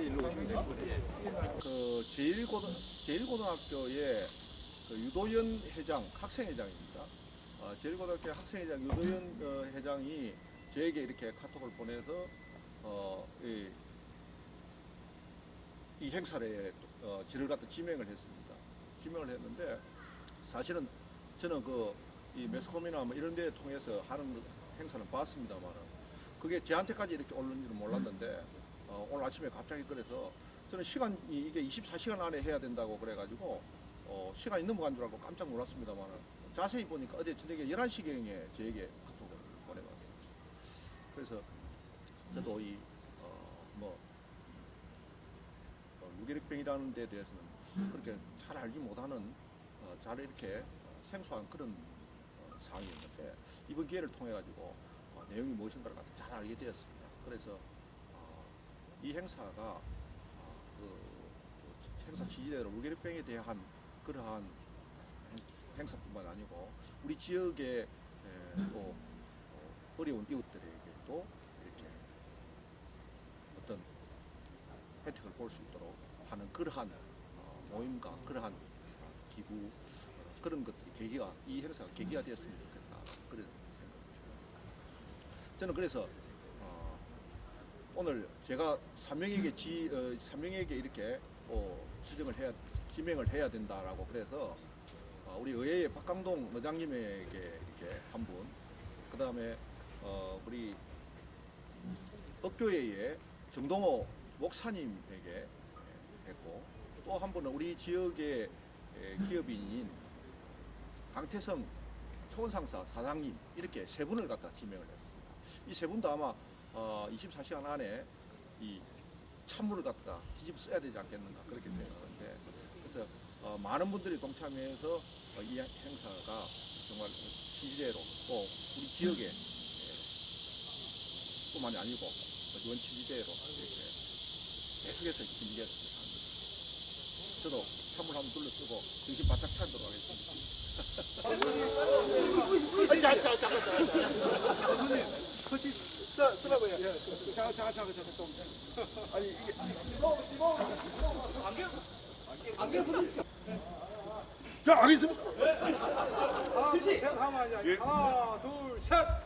일로 오시면 됩니다. 그 제일고등 제일고등학교의 그 유도현 회장 학생회장입니다. 어, 제일고등학교 학생회장 유도현 어, 회장이 저에게 이렇게 카톡을 보내서 어, 이, 이 행사에 어, 지를 갖다 지명을 했습니다. 지명을 했는데 사실은 저는 그 이 매스컴이나 뭐 이런 데 통해서 하는 그 행사는 봤습니다만은 그게 저한테까지 이렇게 오는지는 몰랐는데 어, 오늘 아침에 갑자기 그래서 저는 시간이 이게 24시간 안에 해야 된다고 그래가지고 어, 시간이 넘어간 줄 알고 깜짝 놀랐습니다만은 자세히 보니까 어제 저녁에 11시경에 저에게 카톡을 보내봤어요. 그래서 저도 이, 어, 뭐, 어, 무기력병이라는 데 대해서는 그렇게 잘 알지 못하는 어, 잘 이렇게 어, 생소한 그런 어, 사항이었는데 이번 기회를 통해 가지고 어, 내용이 무엇인가를 잘 알게 되었습니다. 그래서 어, 이 행사가 어, 그, 그 행사 취지대로 무기력병에 대한 그러한 행- 행사뿐만 아니고 우리 지역의 에, 또 어, 어려운 이웃들에게도 이렇게 어떤 혜택을 볼 수 있도록 하는 그러한 어, 모임과 그러한 어, 기부 어, 그런 것들이 계기가 이 행사가 계기가 되었으면 좋겠다 그런 생각입니다. 저는 그래서 어, 오늘 제가 삼명에게 지 어, 삼명에게 이렇게 어, 지정을 해야 지명을 해야 된다라고 그래서 어, 우리 의회의 박강동 의장님에게 이렇게 한 분, 그 다음에 어, 우리 업교회의 정동호 목사님에게 예, 했고 또 한 분은 우리 지역의 예, 기업인인 강태성 초원상사 사장님 이렇게 세 분을 갖다 지명을 했습니다. 이 세 분도 아마 어, 24시간 안에 이 찬물을 갖다 뒤집어 써야 되지 않겠는가 그렇게 생각하는데 그래서 어, 많은 분들이 동참해서 어, 이 행사가 정말 취지대로 또 우리 지역에 예, 뿐만이 아니고 이번 취지대로 이렇게 계속해서 진행했으면 합니다. 저도 찬물 한번 둘러쓰고 정신 바짝 차도록 하겠습니다. 쓰라고요. 잠깐 잠깐 잠깐 잠깐 이게 자 알겠습니다. 하나 둘 셋. 하나 둘 셋.